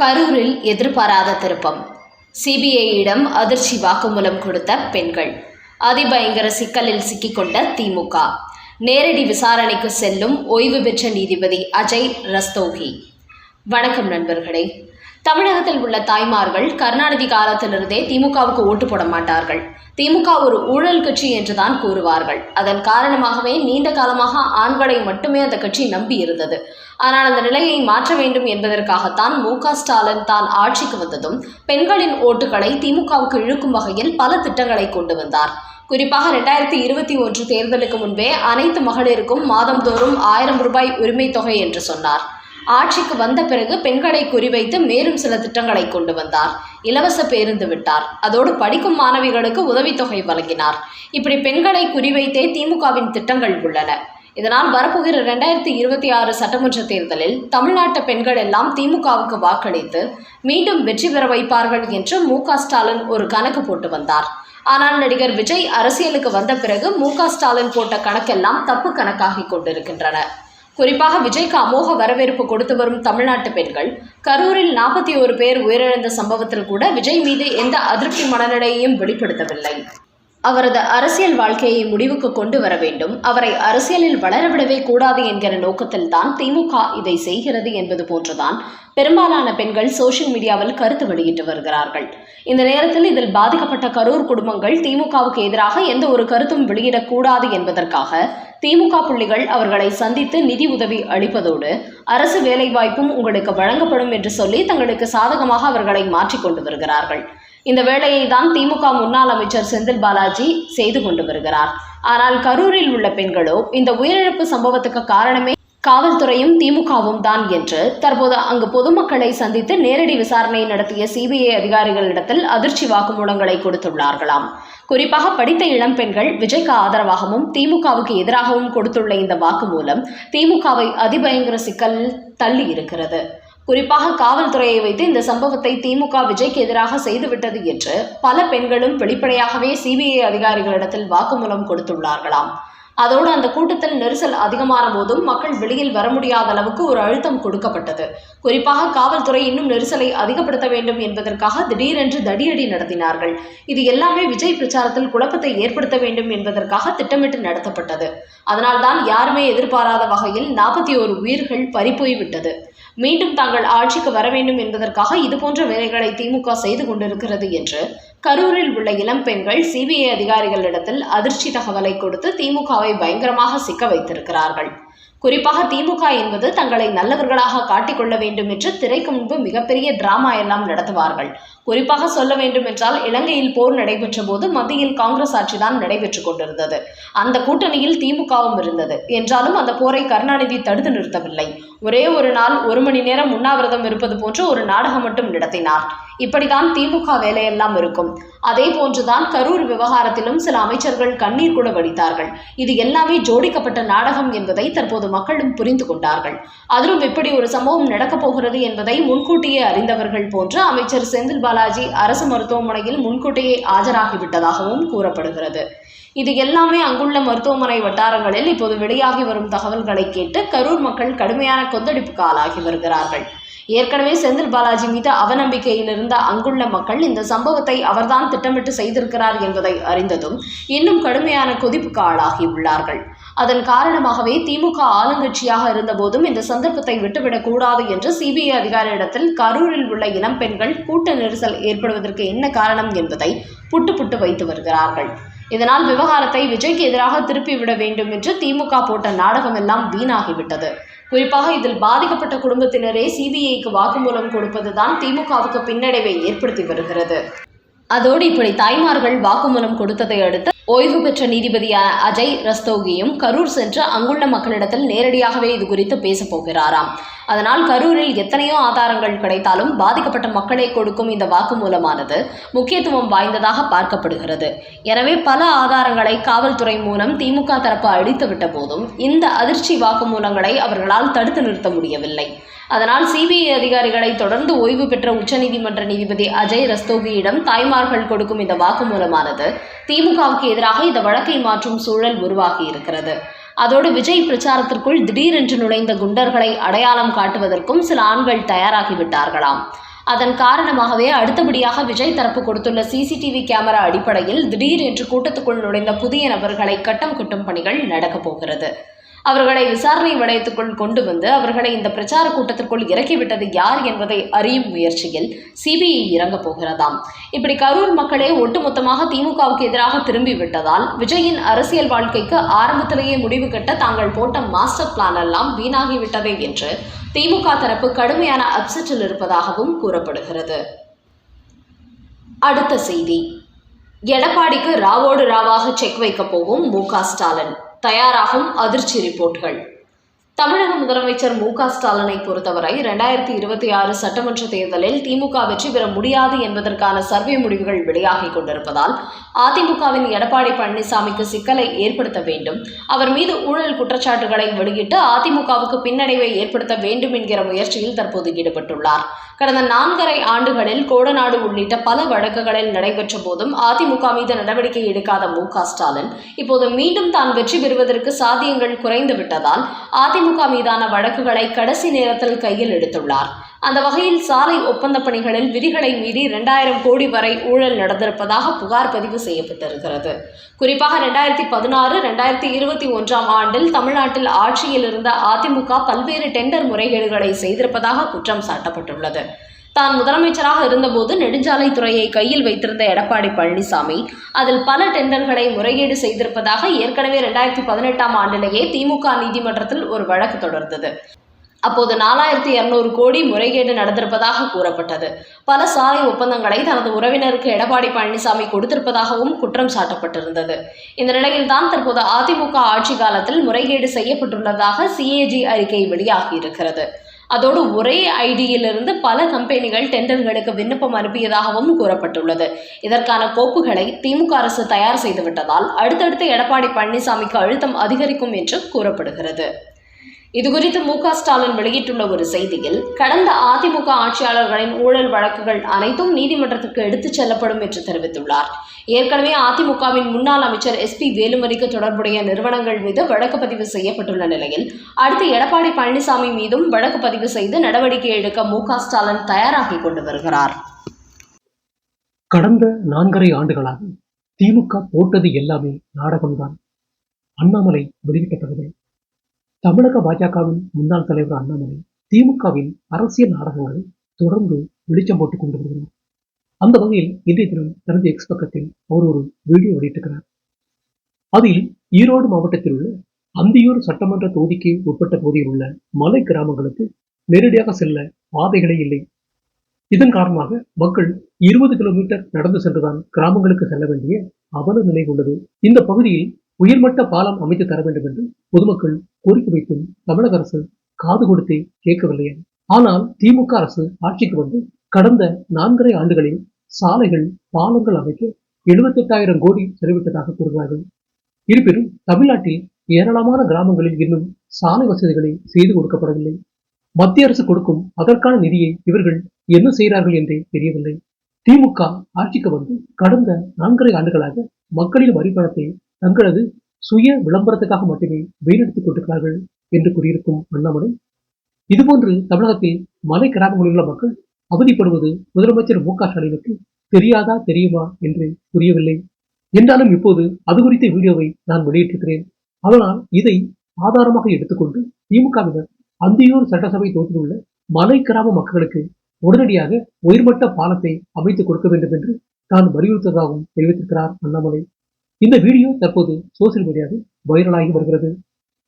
கரூரில் எதிர்பாராத திருப்பம். சிபிஐயிடம் அதிர்ச்சி வாக்குமூலம் கொடுத்த பெண்கள். அதிபயங்கர சிக்கலில் சிக்கிக்கொண்ட திமுக. நேரடி விசாரணைக்கு செல்லும் ஓய்வு பெற்ற நீதிபதி அஜய் ரஸ்தோகி. வணக்கம் நண்பர்களே. தமிழகத்தில் உள்ள தாய்மார்கள் கருணாநிதி காலத்திலிருந்தே திமுகவுக்கு ஓட்டு போட மாட்டார்கள். திமுக ஒரு ஊழல் கட்சி என்றுதான் கூறுவார்கள். அதன் காரணமாகவே நீண்ட காலமாக ஆண்களை மட்டுமே அந்த கட்சி நம்பி இருந்தது. ஆனால் அந்த நிலையை மாற்ற வேண்டும் என்பதற்காகத்தான் மு க ஸ்டாலின் தான் ஆட்சிக்கு வந்ததும் பெண்களின் ஓட்டுகளை திமுகவுக்கு இழுக்கும் வகையில் பல திட்டங்களை கொண்டு வந்தார். குறிப்பாக ரெண்டாயிரத்தி இருபத்தி ஒன்று தேர்தலுக்கு முன்பே அனைத்து மகளிருக்கும் மாதந்தோறும் ஆயிரம் ரூபாய் உரிமை தொகை என்று சொன்னார். ஆட்சிக்கு வந்த பிறகு பெண்களை குறிவைத்து மேலும் சில திட்டங்களை கொண்டு வந்தார். இலவச பேருந்து விட்டார். அதோடு படிக்கும் மாணவிகளுக்கு உதவித்தொகை வழங்கினார். இப்படி பெண்களை குறிவைத்தே திமுகவின் திட்டங்கள் உள்ளன. இதனால் வரப்போகிற ரெண்டாயிரத்தி இருபத்தி ஆறு சட்டமன்ற தேர்தலில் தமிழ்நாட்டு பெண்கள் எல்லாம் திமுகவுக்கு வாக்களித்து மீண்டும் வெற்றி பெற வைப்பார்கள் என்று மு ஸ்டாலின் ஒரு கணக்கு போட்டு வந்தார். ஆனால் நடிகர் விஜய் அரசியலுக்கு வந்த பிறகு மு ஸ்டாலின் போட்ட கணக்கெல்லாம் தப்பு கணக்காகி கொண்டிருக்கின்றன. குறிப்பாக விஜய்க்கு அமோக வரவேற்பு கொடுத்து வரும் தமிழ்நாட்டு பெண்கள் கரூரில் நாற்பத்தி ஒரு பேர் உயிரிழந்த சம்பவத்தில் கூட விஜய் மீது எந்த அதிருப்தி மனநிலையையும் வெளிப்படுத்தவில்லை. அவரது அரசியல் வாழ்க்கையை முடிவுக்கு கொண்டு வர வேண்டும். அவரை அரசியலில் வளரவிடவே கூடாது என்கிற நோக்கத்தில் தான் திமுக இதை செய்கிறது என்பது போன்றுதான் பெரும்பாலான பெண்கள் சோசியல் மீடியாவில் கருத்து வெளியிட்டு வருகிறார்கள். இந்த நேரத்தில் இதில் பாதிக்கப்பட்ட கரூர் குடும்பங்கள் திமுகவுக்கு எதிராக எந்த ஒரு கருத்தும் வெளியிடக்கூடாது என்பதற்காக திமுக புள்ளிகள் அவர்களை சந்தித்து நிதி உதவி அளிப்பதோடு அரசு வேலைவாய்ப்பும் உங்களுக்கு வழங்கப்படும் என்று சொல்லி தங்களுக்கு சாதகமாக அவர்களை மாற்றிக்கொண்டு வருகிறார்கள். இந்த வேலையை தான் திமுக முன்னாள் அமைச்சர் செந்தில் பாலாஜி செய்து கொண்டு வருகிறார். ஆனால் கரூரில் உள்ள பெண்களோ இந்த உயிரிழப்பு சம்பவத்துக்கு காரணமே காவல்துறையும் திமுகவும் தான் என்று தற்போது அங்கு பொதுமக்களை சந்தித்து நேரடி விசாரணை நடத்திய சிபிஐ அதிகாரிகளிடத்தில் அதிர்ச்சி வாக்குமூலங்களை கொடுத்துள்ளார்களாம். குறிப்பாக படித்த இளம் பெண்கள் விஜய்க்கு ஆதரவாகவும் திமுகவுக்கு எதிராகவும் கொடுத்துள்ள இந்த வாக்குமூலம் திமுகவை அதிபயங்கர சிக்கலில் தள்ளி இருக்கிறது. குறிப்பாக காவல்துறையை வைத்து இந்த சம்பவத்தை திமுக விஜய்க்கு எதிராக செய்துவிட்டது என்று பல பெண்களும் வெளிப்படையாகவே சிபிஐ அதிகாரிகளிடத்தில் வாக்குமூலம் கொடுத்துள்ளார்களாம். அதோடு அந்த கூட்டத்தில் நெரிசல் அதிகமான போதும் மக்கள் வெளியில் வர முடியாத அளவுக்கு ஒரு அழுத்தம் கொடுக்கப்பட்டது. குறிப்பாக காவல்துறை இன்னும் நெரிசலை அதிகப்படுத்த வேண்டும் என்பதற்காக திடீரென்று தடியடி நடத்தினார்கள். இது எல்லாமே விஜய் பிரச்சாரத்தில் குழப்பத்தை ஏற்படுத்த வேண்டும் என்பதற்காக திட்டமிட்டு நடத்தப்பட்டது. அதனால்தான் யாருமே எதிர்பாராத வகையில் நாற்பத்தி ஒரு உயிர்கள் பறிப்போய்விட்டது மீண்டும் தாங்கள் ஆட்சிக்கு வர வேண்டும் என்பதற்காக இதுபோன்ற வேலைகளை திமுக செய்து கொண்டிருக்கிறது என்று கரூரில் உள்ள இளம் பெண்கள் சிபிஐ அதிகாரிகளிடத்தில் அதிர்ச்சி தகவலை கொடுத்து திமுகவை பயங்கரமாக சிக்க வைத்திருக்கிறார்கள். குறிப்பாக திமுக என்பது தங்களை நல்லவர்களாக காட்டிக்கொள்ள வேண்டும் என்று திரைக்கு முன்பு மிகப்பெரிய டிராமா எல்லாம் நடத்துவார்கள். குறிப்பாக சொல்ல வேண்டும் என்றால் இலங்கையில் போர் நடைபெற்ற போது மத்தியில் காங்கிரஸ் ஆட்சிதான் நடைபெற்றுக் கொண்டிருந்தது. அந்த கூட்டணியில் திமுகவும் இருந்தது. என்றாலும் அந்த போரை கருணாநிதி தடுத்து நிறுத்தவில்லை. ஒரே ஒரு நாள் ஒரு மணி நேரம் உண்ணாவிரதம் இருப்பது போன்று ஒரு நாடகம் மட்டும் நடத்தினார். இப்படிதான் திமுக வேலையெல்லாம் இருக்கும். அதே போன்றுதான் கரூர் விவகாரத்திலும் சில அமைச்சர்கள் கண்ணீர் கூட வடித்தார்கள். இது எல்லாமே ஜோடிக்கப்பட்ட நாடகம் என்பதை தற்போது மக்களும் புரிந்து கொண்டார்கள். அதிலும் இப்படி ஒரு சம்பவம் நடக்கப் போகிறது என்பதை முன்கூட்டியே அறிந்தவர்கள் போன்று அமைச்சர் செந்தில் பாலாஜி அரசு மருத்துவமனையில் முன்கூட்டியே ஆஜராகிவிட்டதாகவும் கூறப்படுகிறது. இது எல்லாமே அங்குள்ள மருத்துவமனை வட்டாரங்களில் இப்போது வெளியாகி வரும் தகவல்களை கேட்டு கரூர் மக்கள் கடுமையான கொந்தளிப்புக்கு ஆளாகி வருகிறார்கள். ஏற்கனவே செந்தில் பாலாஜி மீது அவநம்பிக்கையில் இருந்த அங்குள்ள மக்கள் இந்த சம்பவத்தை அவர்தான் திட்டமிட்டு செய்திருக்கிறார் என்பதை அறிந்ததும் இன்னும் கடுமையான கொதிப்புக்கு ஆளாகி உள்ளார்கள் அதன் காரணமாகவே திமுக ஆளுங்கட்சியாக இருந்தபோதும் இந்த சந்தர்ப்பத்தை விட்டுவிடக் கூடாது என்று சிபிஐ அதிகாரியிடத்தில் கரூரில் உள்ள இளம் பெண்கள் கூட்ட நெரிசல் ஏற்படுவதற்கு என்ன காரணம் என்பதை புட்டு புட்டு வைத்து வருகிறார்கள். இதனால் விவகாரத்தை விஜய்க்கு எதிராக திருப்பிவிட வேண்டும் என்று திமுக போட்ட நாடகம் எல்லாம் வீணாகிவிட்டது. குறிப்பாக இதில் பாதிக்கப்பட்ட குடும்பத்தினரே சிபிஐக்கு வாக்குமூலம் கொடுப்பதுதான் திமுகவுக்கு பின்னடைவை ஏற்படுத்தி வருகிறது. அதோடு இப்படி தாய்மார்கள் வாக்குமூலம் கொடுத்ததை அடுத்து ஓய்வு பெற்ற நீதிபதியான அஜய் ரஸ்தோகியும் கரூர் சென்று அங்குள்ள மக்களிடத்தில் நேரடியாகவே இது குறித்து பேசப் போகிறாராம். அதனால் கரூரில் எத்தனையோ ஆதாரங்கள் கிடைத்தாலும் பாதிக்கப்பட்ட மக்களை கொடுக்கும் இந்த வாக்குமூலமானது முக்கியத்துவம் வாய்ந்ததாக பார்க்கப்படுகிறது. எனவே பல ஆதாரங்களை காவல்துறை மூலம் திமுக தரப்பு அழித்துவிட்ட போதும் இந்த அதிர்ச்சி வாக்குமூலங்களை அவர்களால் தடுத்து நிறுத்த முடியவில்லை. அதனால் சிபிஐ அதிகாரிகளை தொடர்ந்து ஓய்வு பெற்ற உச்சநீதிமன்ற நீதிபதி அஜய் ரஸ்தோகியிடம் தாய்மார்கள் கொடுக்கும் இந்த வாக்குமூலமானது திமுகவுக்கு எதிராக இந்த வழக்கை மாற்றும் சூழல் உருவாகி இருக்கிறது. அதோடு விஜய் பிரச்சாரத்திற்குள் திடீரென்று நுழைந்த குண்டர்களை அடையாளம் காட்டுவதற்கும் சில ஆண்கள் தயாராகிவிட்டார்களாம். அதன் காரணமாகவே அடுத்தபடியாக விஜய் தரப்பு கொடுத்துள்ள சிசிடிவி கேமரா அடிப்படையில் திடீர் என்று கூட்டத்துக்குள் நுழைந்த புதிய நபர்களை கட்டம் கட்டும் பணிகள் நடக்கப் போகிறது. அவர்களை விசாரணை வளையத்துக்குள் கொண்டு வந்து அவர்களை இந்த பிரச்சார கூட்டத்திற்குள் இறக்கிவிட்டது யார் என்பதை அறியும் முயற்சியில் சிபிஐ இறங்க போகிறதாம். இப்படி கரூர் மக்களே ஒட்டுமொத்தமாக திமுகவுக்கு எதிராக திரும்பி விட்டதால் விஜயின் அரசியல் வாழ்க்கைக்கு ஆரம்பத்திலேயே முடிவு கட்ட தாங்கள் போட்ட மாஸ்டர் பிளான் எல்லாம் வீணாகிவிட்டதே என்று திமுக தரப்பு கடுமையான அப்செட்டில் இருப்பதாகவும் கூறப்படுகிறது. அடுத்த செய்தி. எடப்பாடிக்கு ராவோடு ராவாக செக் வைக்க போகும் மு ஸ்டாலின். தயாராகும் அதிர்ச்சி ரிப்போர்ட்கள் தமிழக முதலமைச்சர் மு க ஸ்டாலினை பொறுத்தவரை இரண்டாயிரத்தி இருபத்தி ஆறு சட்டமன்ற தேர்தலில் திமுக வெற்றி பெற முடியாது என்பதற்கான சர்வே முடிவுகள் வெளியாகி கொண்டிருப்பதால் அதிமுகவின் எடப்பாடி பழனிசாமிக்கு சிக்கலை ஏற்படுத்த வேண்டும். அவர் மீது ஊழல் குற்றச்சாட்டுகளை வெளியிட்டு அதிமுகவுக்கு பின்னடைவை ஏற்படுத்த வேண்டும் என்கிற முயற்சியில் தற்போது ஈடுபட்டுள்ளார். கடந்த நான்கரை ஆண்டுகளில் கோடநாடு உள்ளிட்ட பல வழக்குகளில் நடைபெற்ற போதும் அதிமுக மீது நடவடிக்கை எடுக்காத மு ஸ்டாலின் இப்போது மீண்டும் தான் வெற்றி பெறுவதற்கு சாத்தியங்கள் குறைந்து விட்டதால் அதிமுக மீதான வழக்குகளை கடைசி நேரத்தில் கையில் எடுத்துள்ளார். அந்த வகையில் சாலை ஒப்பந்த பணிகளில் விதிகளை மீறி இரண்டாயிரம் கோடி வரை ஊழல் நடந்திருப்பதாக புகார் பதிவு செய்யப்பட்டிருக்கிறது. குறிப்பாக ரெண்டாயிரத்தி பதினாறு ரெண்டாயிரத்தி இருபத்தி ஒன்றாம் ஆண்டில் தமிழ்நாட்டில் ஆட்சியில் இருந்த அதிமுக பல்வேறு டெண்டர் முறைகேடுகளை செய்திருப்பதாக குற்றம் சாட்டப்பட்டுள்ளது. தான் முதலமைச்சராக இருந்தபோது நெடுஞ்சாலைத்துறையை கையில் வைத்திருந்த எடப்பாடி பழனிசாமி அதில் பல டெண்டர்களை முறைகேடு செய்திருப்பதாக ஏற்கனவே ரெண்டாயிரத்தி பதினெட்டாம் ஆண்டிலேயே திமுக நீதிமன்றத்தில் ஒரு வழக்கு தொடர்ந்தது. அப்போது நாலாயிரத்தி இரநூறு கோடி முறைகேடு நடந்திருப்பதாக கூறப்பட்டது. பல சாலை ஒப்பந்தங்களை தனது உறவினருக்கு எடப்பாடி பழனிசாமி கொடுத்திருப்பதாகவும் குற்றம் சாட்டப்பட்டிருந்தது. இந்த நிலையில்தான் தற்போது அதிமுக ஆட்சி காலத்தில் முறைகேடு செய்யப்பட்டுள்ளதாக சிஏஜி அறிக்கை வெளியாகியிருக்கிறது. அதோடு ஒரே ஐடியிலிருந்து பல கம்பெனிகள் டெண்டர்களுக்கு விண்ணப்பம் அனுப்பியதாகவும் கூறப்பட்டுள்ளது. இதற்கான கோப்புகளை திமுக அரசு தயார் செய்துவிட்டதால் அடுத்தடுத்து எடப்பாடி பழனிசாமிக்கு அழுத்தம் அதிகரிக்கும் என்று கூறப்படுகிறது. இதுகுறித்து மு க ஸ்டாலின் வெளியிட்டுள்ள ஒரு செய்தியில் கடந்த அதிமுக ஆட்சியாளர்களின் ஊழல் வழக்குகள் அனைத்தும் நீதிமன்றத்துக்கு எடுத்துச் செல்லப்படும் என்று தெரிவித்துள்ளார். ஏற்கனவே அதிமுகவின் முன்னாள் அமைச்சர் எஸ் பி வேலுமணிக்கு தொடர்புடைய நிறுவனங்கள் மீது வழக்கு பதிவு செய்யப்பட்டுள்ள நிலையில் அடுத்து எடப்பாடி பழனிசாமி மீதும் வழக்கு பதிவு செய்து நடவடிக்கை எடுக்க மு க ஸ்டாலின் தயாராகி கொண்டு வருகிறார். கடந்த நான்கரை ஆண்டுகளாக திமுக போட்டது எல்லாமே நாடகம்தான். அண்ணாமலை வெளியிட்ட தகவல் தமிழக பாஜகவின் முன்னாள் தலைவர் அண்ணாமலை திமுகவின் அரசியல் நாடகங்களை தொடர்ந்து வெளிச்சம் போட்டுக் கொண்டு வருகிறார். அந்த வகையில் இன்றைய தினம் தனது எக்ஸ் பக்கத்தில் அவர் ஒரு வீடியோ வெளியிட்டிருக்கிறார். அதில் ஈரோடு மாவட்டத்தில் உள்ள அந்தியூர் சட்டமன்ற தொகுதிக்கு உட்பட்ட பகுதியில் உள்ள மலை கிராமங்களுக்கு நேரடியாக செல்ல பாதைகளே இல்லை. இதன் காரணமாக மக்கள் இருபது கிலோமீட்டர் நடந்து சென்றுதான் கிராமங்களுக்கு செல்ல வேண்டிய அவல நிலை உள்ளது. இந்த பகுதியில் உயர்மட்ட பாலம் அமைத்து தர வேண்டும் என்று பொதுமக்கள் கோரிக்கை வைத்தும் தமிழக அரசு காது கொடுத்தே கேட்கவில்லையா ஆனால் திமுக அரசு ஆட்சிக்கு வந்து கடந்த நான்கரை ஆண்டுகளில் சாலைகள் பாலங்கள் அமைக்க எழுபத்தெட்டாயிரம் கோடி செலவிட்டதாக கூறுகிறார்கள். இருப்பினும் தமிழ்நாட்டில் ஏராளமான கிராமங்களில் இன்னும் சாலை வசதிகளை செய்து கொடுக்கப்படவில்லை. மத்திய அரசு கொடுக்கும் அதற்கான நிதியை இவர்கள் என்ன செய்கிறார்கள் என்றே தெரியவில்லை. திமுக ஆட்சிக்கு வந்து கடந்த நான்கரை ஆண்டுகளாக மக்களின் வரி பணத்தை தங்களது சுய விளம்பரத்துக்காக மட்டுமே வீணடித்துக் கொண்டிருக்கிறார்கள் என்று கூறியிருக்கும் அண்ணாமலை. இதுபோன்று தமிழகத்தில் மலை கிராமங்களில் உள்ள மக்கள் அவதிப்படுவது முதலமைச்சர் மு க ஸ்டாலினுக்கு தெரியாதா தெரியுமா என்று புரியவில்லை. என்றாலும் இப்போது அது குறித்த வீடியோவை நான் வெளியிட்டிருக்கிறேன். அதனால் இதை ஆதாரமாக எடுத்துக்கொண்டு திமுகவினர் அந்தியூர் சட்டசபை தொகுதியில் மலை கிராம மக்களுக்கு உடனடியாக உயர்மட்ட பாலத்தை அமைத்துக் கொடுக்க வேண்டும் என்று தான் வலியுறுத்ததாகவும் தெரிவித்திருக்கிறார் அண்ணாமலை. இந்த வீடியோ தற்போது சோசியல் மீடியாவில் வைரலாகி வருகிறது.